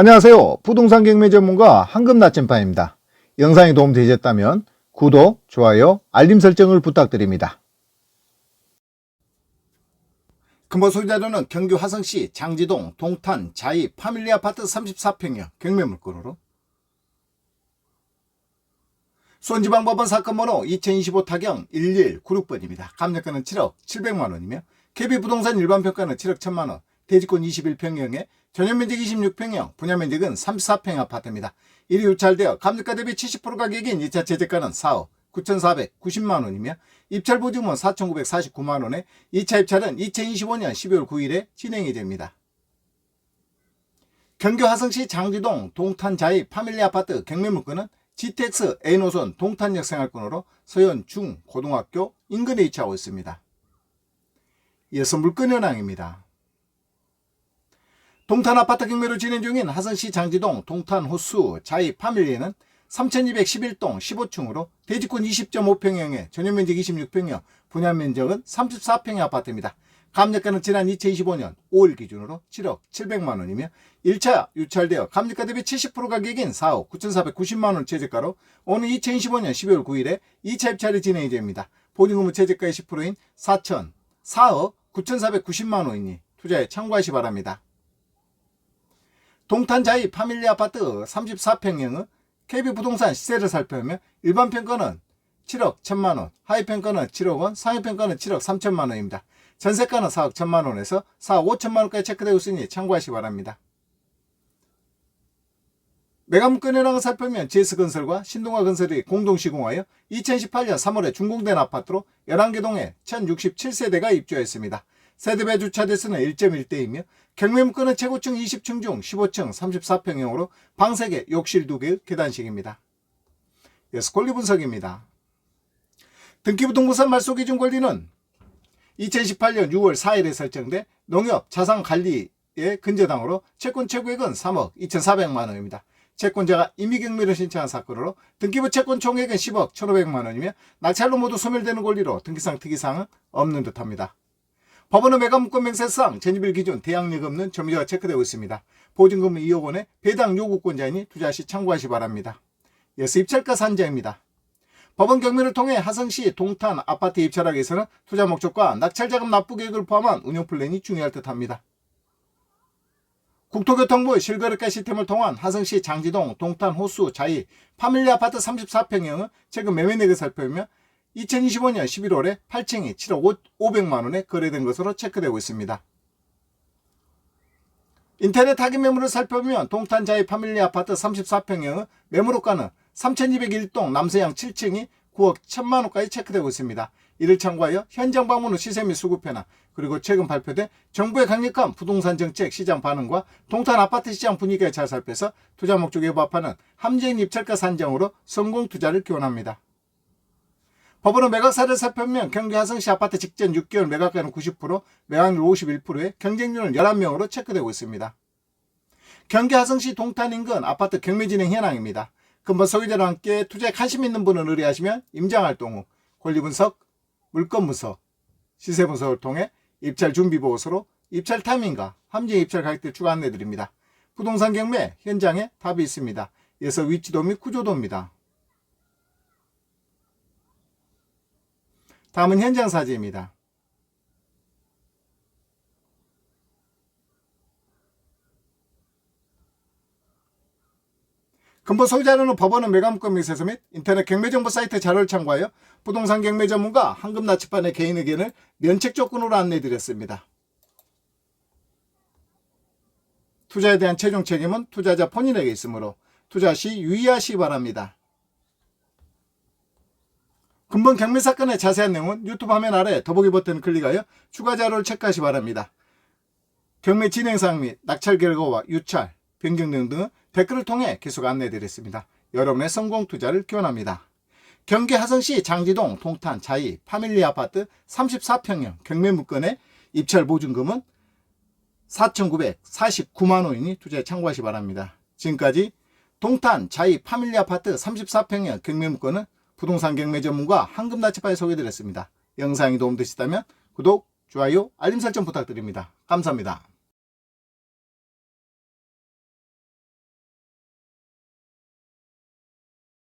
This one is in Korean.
안녕하세요. 부동산 경매 전문가 황금 나침반입니다. 영상이 도움되셨다면 구독, 좋아요, 알림 설정을 부탁드립니다. 금보 소유자료는 경기 화성시 장지동 동탄 자이 파밀리 아파트 34평형 경매 물건으로 수원지방법원 사건 번호 2025 타경 1196번입니다. 감정가는 7억 700만 원이며 KB 부동산 일반 평가는 7억 1000만 원, 대지권 21평형에 전용면적 26평형, 분야면적은 34평 아파트입니다. 일이 유찰되어 감정가 대비 70% 가격인 2차 재재가는 4억 9,490만 원이며 입찰 보증은 4,949만 원에 2차 입찰은 2025년 12월 9일에 진행이 됩니다. 경기 화성시 장지동 동탄자이 파밀리 아파트 경매 물건은 GTX A노선 동탄역 생활권으로 서현 중 고등학교 인근에 위치하고 있습니다. 이어서 물건 현황입니다. 동탄 아파트 경매로 진행 중인 하성시 장지동 동탄 호수 자이 파밀리에는 3211동 15층으로 대지권 20.5평형에 전용면적 26평형, 분양면적은 34평의 아파트입니다. 감정가는 지난 2025년 5월 기준으로 7억 700만 원이며 1차 유찰되어 감정가 대비 70% 가격인 4억 9,490만 원 최저가로 오는 2025년 12월 9일에 2차 입찰이 진행이 됩니다. 보증금은 최저가의 10%인 4천 4억 9,490만 원이니 투자에 참고하시 바랍니다. 동탄자이 파밀리 아파트 34평형은 KB 부동산 시세를 살펴보면 일반 평가는 7억 1천만 원, 하위 평가는 7억 원, 상위 평가는 7억 3천만 원입니다. 전세가는 4억 1천만 원에서 4억 5천만 원까지 체크되고 있으니 참고하시기 바랍니다. 매각물건이라고 살펴보면 GS건설과 신동아건설이 공동 시공하여 2018년 3월에 준공된 아파트로 11개 동에 1067세대가 입주했습니다. 세대배 주차 대수는 1.1대이며 경매물건은 최고층 20층 중 15층 34평형으로 방 3개, 욕실 2개의 계단식입니다. 이어서 권리 분석입니다. 등기부등본상 말소 기준 권리는 2018년 6월 4일에 설정돼 농협 자산관리의 근저당으로 채권 최고액은 3억 2,400만 원입니다. 채권자가 임의경매를 신청한 사건으로 등기부 채권 총액은 10억 1,500만 원이며 낙찰로 모두 소멸되는 권리로 등기상 특이사항은 없는 듯합니다. 법원은 매각물건 명세상 전입일 기준 대항력 없는 점유자가 체크되고 있습니다. 보증금은 2억 원의 배당 요구권자이니 투자 시 참고하시 바랍니다. 이어서 입찰가 산정입니다. 법원 경매를 통해 하성시 동탄 아파트 입찰하기 위해서는 투자 목적과 낙찰자금 납부 계획을 포함한 운영 플랜이 중요할 듯합니다. 국토교통부 실거래가 시스템을 통한 하성시 장지동 동탄 호수 자이 파밀리 아파트 34평형은 최근 매매내역을 살펴보면 2025년 11월에 8층이 7억 500만 원에 거래된 것으로 체크되고 있습니다. 인터넷 하기 매물을 살펴보면 동탄 자이 파밀리 아파트 34평형은 매물호가는 3201동 남서양 7층이 9억 1천만 원까지 체크되고 있습니다. 이를 참고하여 현장 방문 후 시세 및 수급 변화 그리고 최근 발표된 정부의 강력한 부동산 정책 시장 반응과 동탄 아파트 시장 분위기에 잘 살펴서 투자 목적에 부합하는 함정 입찰가 산정으로 성공 투자를 기원합니다. 법원은 매각사를 살펴보면 경기 하성시 아파트 직전 6개월 매각가는 90%, 매각률 51%에 경쟁률은 11명으로 체크되고 있습니다. 경기 하성시 동탄 인근 아파트 경매 진행 현황입니다. 근본 소유자와 함께 투자에 관심 있는 분은 의뢰하시면 임장활동 후 권리분석, 물건분석, 시세분석을 통해 입찰 준비보고서로 입찰 타이밍과 함정 입찰 가격들 추가 안내드립니다. 부동산 경매 현장에 답이 있습니다. 이어서 위치도 및 구조도입니다. 다음은 현장 사진입니다. 근본 소유자료는 법원은 매각물건 명세서 및 인터넷 경매정보 사이트 자료를 참고하여 부동산 경매 전문가 황금 나치판의 개인 의견을 면책 조건으로 안내드렸습니다. 투자에 대한 최종 책임은 투자자 본인에게 있으므로 투자 시 유의하시기 바랍니다. 근본 경매 사건의 자세한 내용은 유튜브 화면 아래 더보기 버튼을 클릭하여 추가 자료를 체크하시 기 바랍니다. 경매 진행 사항 및 낙찰 결과와 유찰, 변경 등은 댓글을 통해 계속 안내드렸습니다. 여러분의 성공 투자를 기원합니다. 경기 하성시 장지동 동탄 자이 파밀리 아파트 34평형 경매 물건의 입찰 보증금은 4,949만 원이니 투자에 참고하시 기 바랍니다. 지금까지 동탄 자이 파밀리 아파트 34평형 경매 물건은 부동산 경매 전문가 황금나치파에 소개드렸습니다. 영상이 도움되셨다면 구독, 좋아요, 알림 설정 부탁드립니다. 감사합니다.